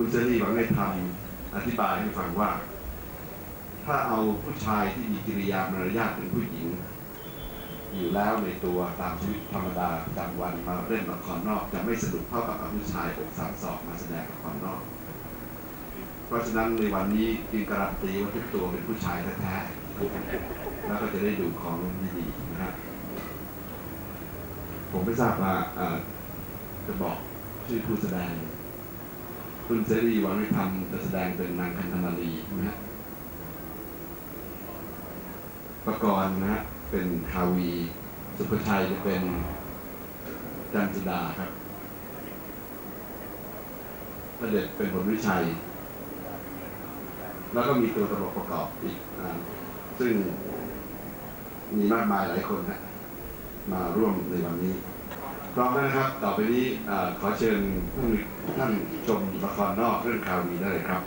คุณเซรีหวังในธรรมอธิบายให้ฟังว่า ถ้าเอาผู้ชายที่มีกิริยามารยาทเป็นผู้หญิง อยู่แล้วในตัวตามชีวิตธรรมดาประจำวันมาเล่นละครนอก จะไม่สนุกเท่ากับเอาผู้ชายอกสามศอกมาแสดงละครนอก เพราะฉะนั้นในวันนี้จึงการันตีว่าทุกตัวเป็นผู้ชายแท้ๆแล้วก็จะได้ดูของดีๆนะฮะผมไม่ทราบว่าจะบอกชื่อผู้แสดง คุณเสรีหวังในธรรมจะแสดงเป็นนางคันธมารีนะฮะประกรณ์นะฮะเป็นคาวี สุภชัยจะเป็นจันจุดาครับพระเด็จเป็นผลวิชัย แล้วก็มีตัวตลกประกอบอีกอ่าซึ่งมีมากมายหลายคนนะมาร่วมในวันนี้ พร้อมแล้วนะครับ ต่อไปนี้ขอเชิญท่านชมละครนอกเรื่องคราวนี้ได้เลยครับ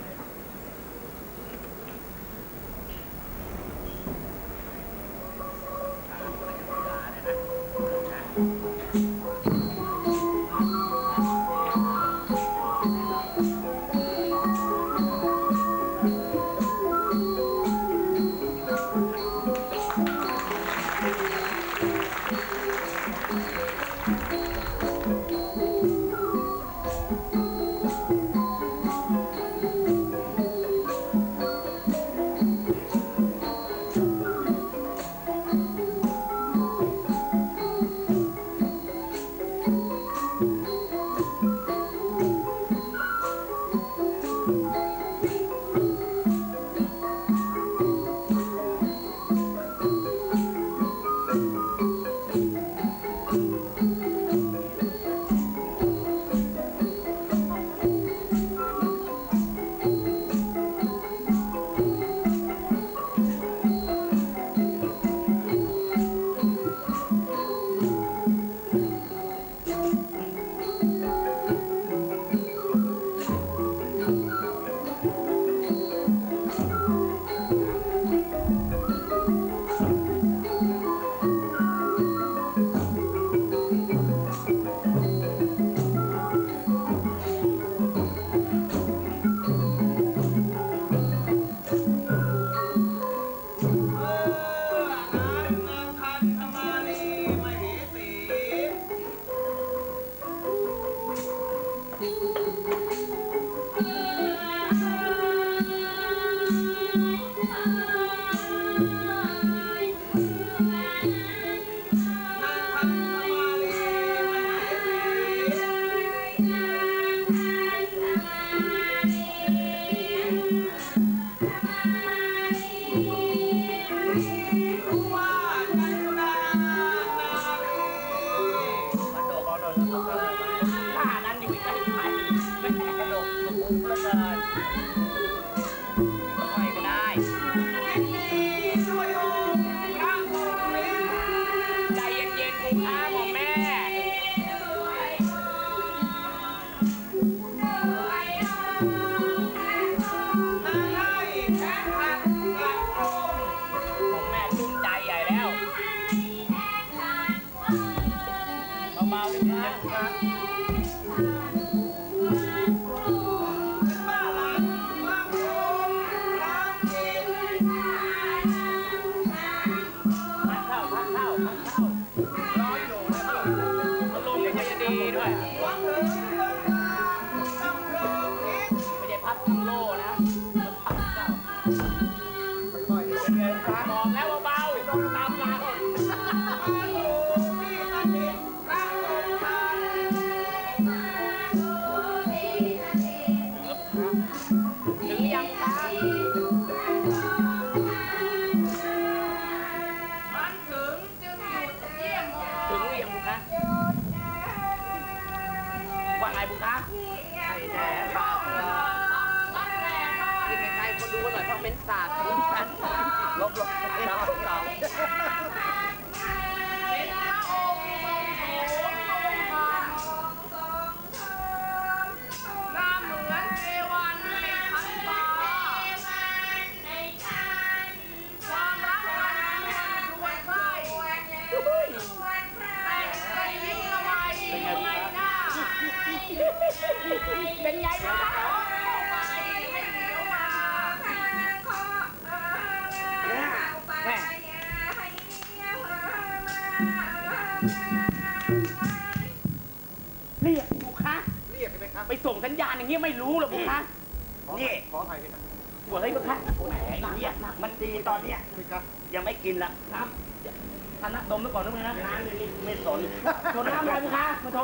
Thank you. เป็นไงบ้างเรียกบุคะเรียกไหมครับไปส่งสัญญาณอย่างเงี้ยไม่รู้หรอกบุคะนี่ขออภัยด้วครับหัวเฮ้ยบุคะแหมเนี่ยมันดีตอนเนี้ยยังไม่กินละครับ ท่านนะดมไปก่อนนะมึงนะน้ำนี่ไม่สนโดนน้ำอะไรบุคะมาโท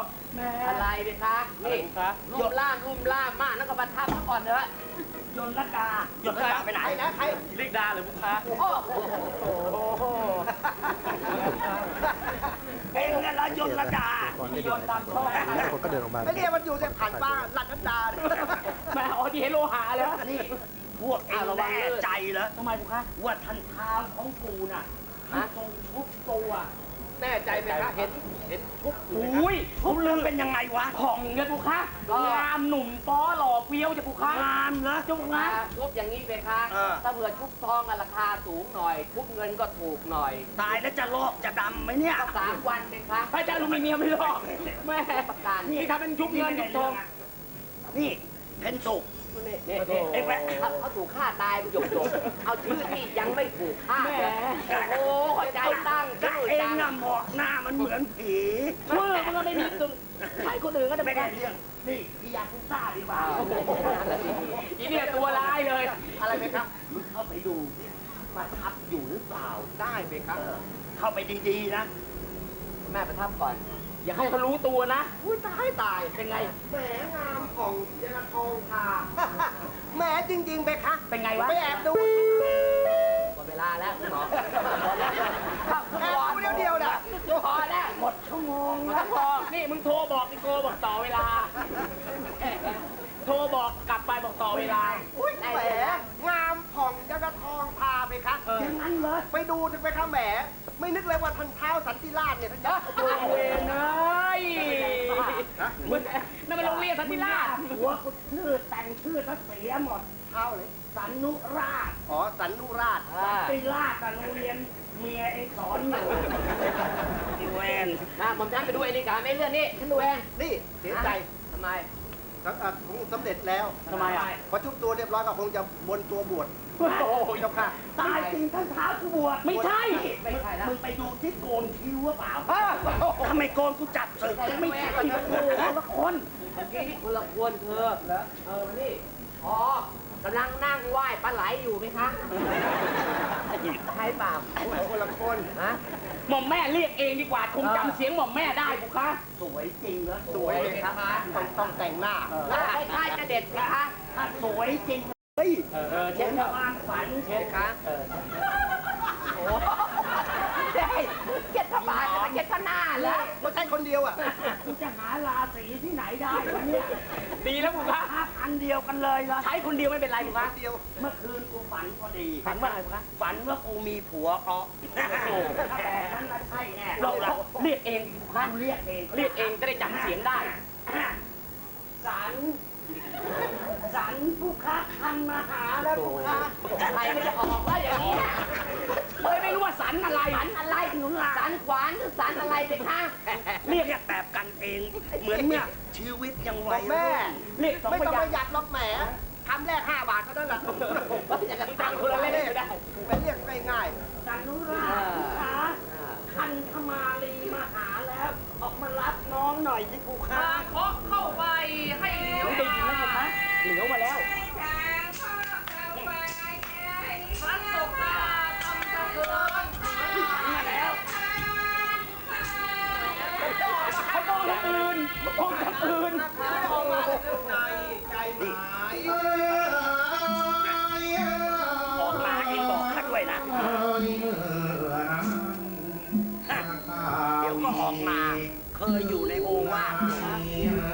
ษแม่อะไรดิคะนี่บุคะรุ่มล่ามรุ่มล่ามมากนั่นก็มาทับซะก่อนเถอะยนต์ละกายนต์ละกาไปไหนใครนะใครเรียกดาเลยบุคะโอ้โหเองเนี่ยละยนต์ละกาโยนตามท่อคนก็เดินออกมาไอ้เนี่ยมันอยู่ในผ่านบ้านหลัดนันดาเนี่ยแม่อ๋อที่เฮโลหาเลยนี่พวกเองแน่ใจเหรอทำไมบุคะว่าทันเท้าของกูน่ะ มันทรงทุกตัว แน่ใจไหมคะเห็นเห็นทุกอุ้ยทุกเรื่องเป็นยังไงวะของเงินบุคะงามหนุ่มป้อหล่อเฟี้ยวจะบุคะงามเหรอจุกนะนะทุบอย่างนี้ไหมคะเออถ้าเผื่อทุบทองอะราคาสูงหน่อย ทุบเงินก็ถูกหน่อย ตายแล้วจะลอกจะดำไหมเนี่ยสามวันไหมคะพระเจ้าอลูมิเนียมไม่หรอกแม่ประกันนี่ทำเป็นชุบเงินชุบทองนี่เพนสุก นี่นี่นี่เอ้ยแม่เขาเขาถูกฆ่าตายไปหยกหยกเอาชื่อที่ยังไม่ถูกฆ่าแหมโอ้โหเข้าใจตั้งก็ชื่อเองจังน่ะเหมาะหน้ามันเหมือนผีมือมันก็ไม่มีตึงใครคนอื่นก็จะไม่ไม่ได้ได้เรื่องนี่พี่ยาคุซ่าดีกว่าอีเนี่ยตัวร้ายเลย อะไรไหมครับมึงเข้าไปดูประทับอยู่หรือเปล่า ได้ไหมครับเออเข้าไปดีๆนะ แม่ประทับก่อน อย่าให้เขารู้ตัวนะอุ้ยตายตายเป็นไง แหมงามของยาทองคาแหมจริงๆไปคะเป็นไงวะ ไปแอบดูหมดเวลาแล้วคุณหมอแอบดูเดียวๆนะพอแล้วหมดชั่วโมงมันต้องบอกนี่มึงโทรบอกนี่โทรบอกต่อเวลา โทรบอกกลับไปบอกต่อเวลา อุ้ยแหม อย่างนั้นเหรอไปดูถึงไปคะแหม ไม่นึกเลยว่าทันเท้าสันติราชเนี่ยท่านจะโอ้เวนเอ้ยมึงนั่นมันโรงเรียนสันติราชหัวกูชื่อแต่งชื่อซะเสียหมดเท้าเลย สันนุราช อ๋อ สันนุราชอ่าตีราชกับโรงเรียนเมียไอ้สอนอยู่อีเวนอะผมจะไปดูไอ้นี่กันไม่เรื่องนี่ฉันดูเองนี่เสียใจทำไมสังอะคงสำเร็จแล้วทำไมอะพอชุบตัวเรียบร้อยก็คงจะบนตัวบวช โอ้โหเจ้าค่ะ ตายจริงท่านเท้ากูบวชไม่ใช่ ไม่ใช่แล้วมึงไปดูที่โกนคิ้วหรือเปล่าอ้าวทำไมโกนกูจับศึกไม่ใช่โอ้โหคนละคนเมื่อกี้นี่คนละควรเธอเออมานี่อ๋อกำลังนั่งไหว้ปลาไหลอยู่ไหมคะใช่เปล่าคนละคนฮะหม่อมแม่เรียกเองดีกว่าคงจำเสียงหม่อมแม่ได้บุคะสวยจริงเหรอสวยเลยครับต้องต้องแต่งหน้าแล้วใกล้ๆจะเด็ดไหมคะถ้าสวยจริงเฮ้ย เออเออเช็เช็ดดชาวบ้านฝันเช็ดคะโอ้เช็ดเช็ดผ้าบาทจะมาเช็ดผ้าหน้าแล้วไม่ใช่คนเดียวอะกูจะหาราศีที่ไหนได้วะเนี่ย ดีแล้วบุคะหาอันเดียวกันเลยละใช้คนเดียวไม่เป็นไรบุคะเดียว เมื่อคืนกูฝันพอดี ฝันว่าอะไรบุคะฝันว่ากูมีผัวอ๋อแต่นั้นละใช่แน่เราเราเรียกเองบุคะเรียกเอง เรียกเองจะได้จำเสียงได้ สัน สันผู้ค้าคันมาหาแล้วผู้ค้าใครไม่จะออกว่าอย่างนี้เฮ้ยไม่รู้ว่าสันอะไร สันอะไรหนุนสันขวานหรือสันอะไรเป็นคะเรียกแบบกันเอง เหมือนเนี่ยชีวิตยังบวัอยกแม่เรียกสองไม่พต้องยาปงระหยัดหรอกแหมคำแรก5บาทเท่านั้นแหละอยากจะตัตั้งงค์คคนนละละเล่เล่นนไม่ได้ไปเรียกง่ายสันนุราชผู้ค้าคันธมาลีมาหาแล้ว ออกมารับน้องหน่อยสิผู้ค้า เหลียวมาแล้วพระสงฆ์ทำตะเกินมาแล้วเขาต้องอย่างอื่นต้องอย่างอื่นใจใจหมายออกมาเองบอกข้าด้วยนะ เดี๋ยวก็ออกมา เคยอยู่ในโอวาทนะ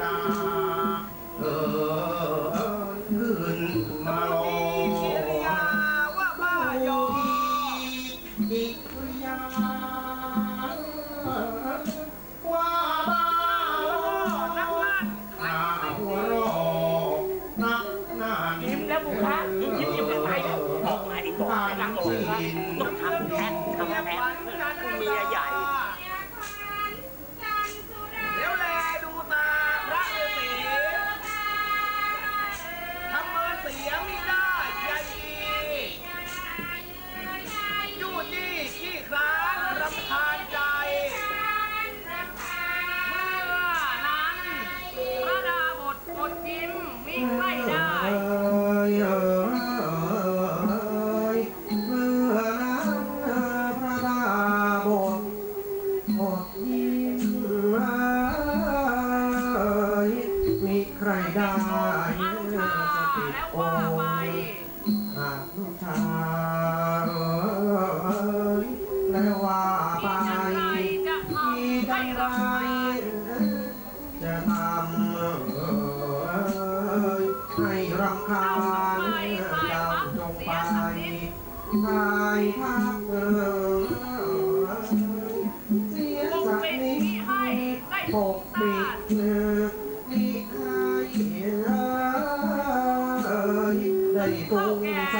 ต็ มิให้ได้ปทุกกปิดชาติ มือมิให้เอ่ยได้ตรงใจ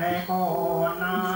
来，给我。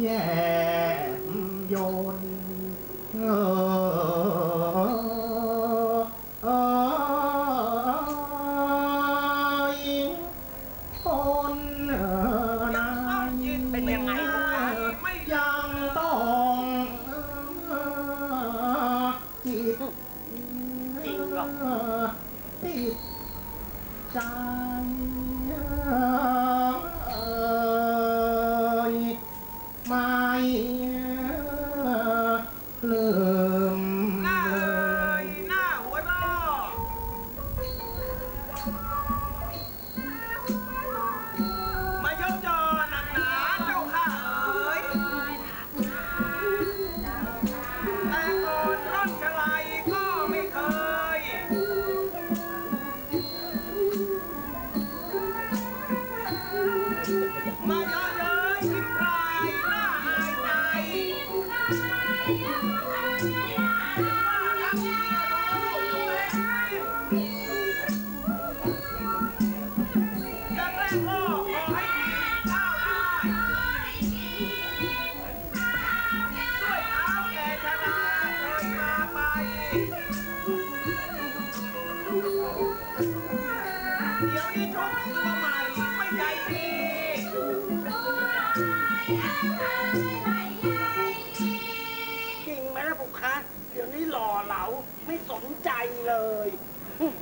แยบยนเออ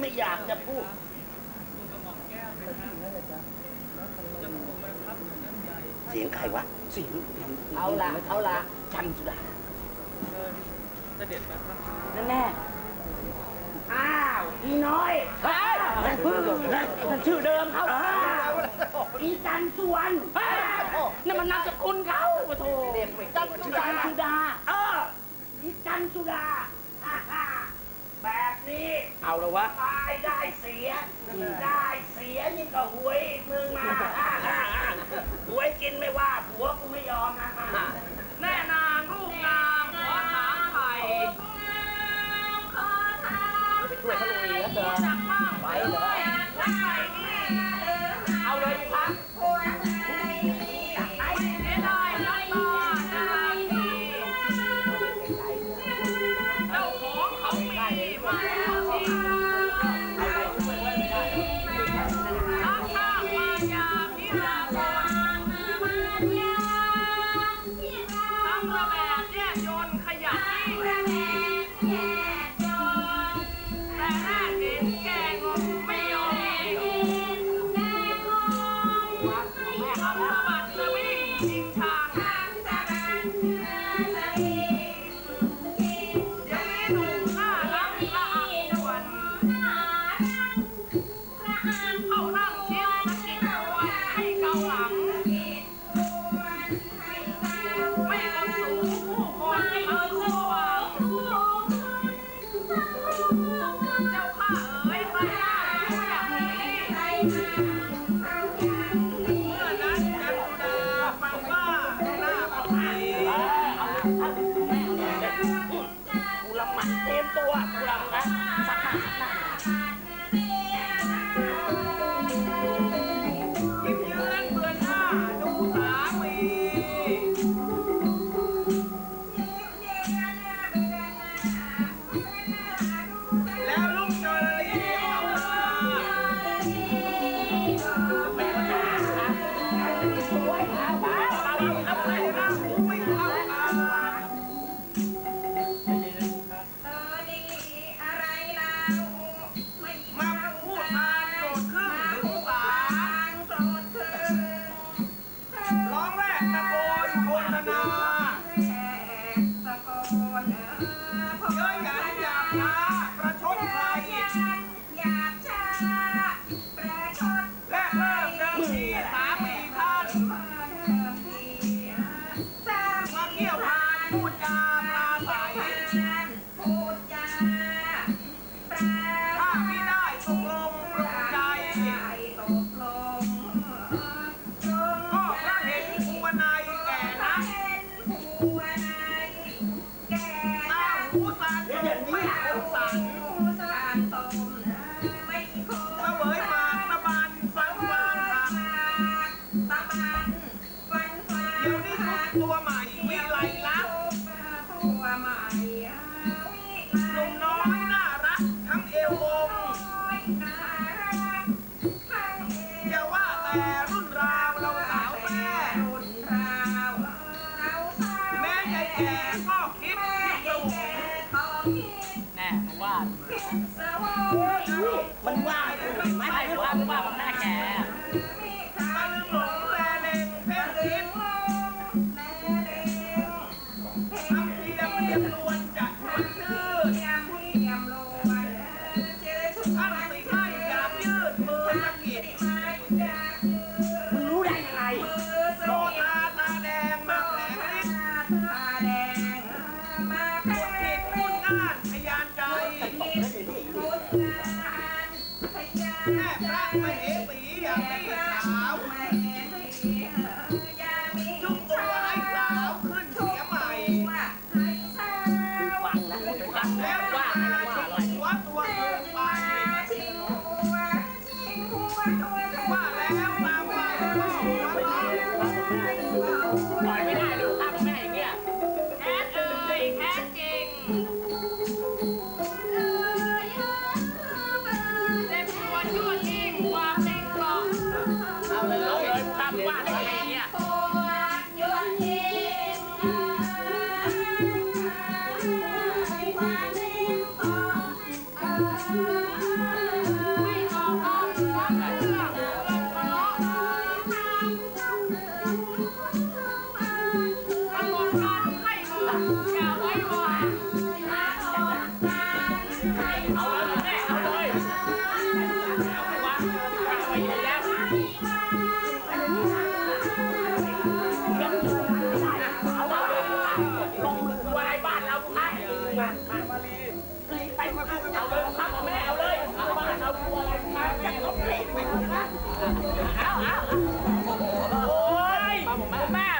ไม่อยากจะพูดเสียงใครวะเสียงเอาละเอาละจันสุดาเนั่นแน่อ้าวอีน้อยนั่นอนั่นชื่อเดิมเขาอีจันสุวรรณนั่นมันนามสกุลเขาโธ่จันสุดาจันสุดาเอออีจันสุดาิเอาแล้ววะตายได้เสีย ได้เสียยิ่งก็หวยมึงมาหวยกินไม่ว่าผัวกูไม่ยอมนะ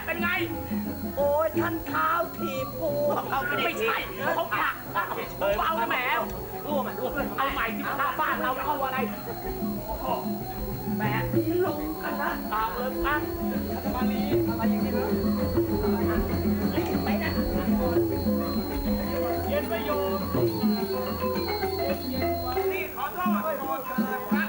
เป็นไง โอ้ยท่านเท้าถีบกูเอาไม่ใช่เขาผลักเขาเอาแหมร่วมร่วมเอาใหม่ที่หน้าบ้านเราเอาอะไรแบบนี้ลุงกันนะตามเลยนะรัฐมาลีอะไรอย่างนี้เลยไปนะเย็นประโยชน์นี่ขอโทษขอโทษ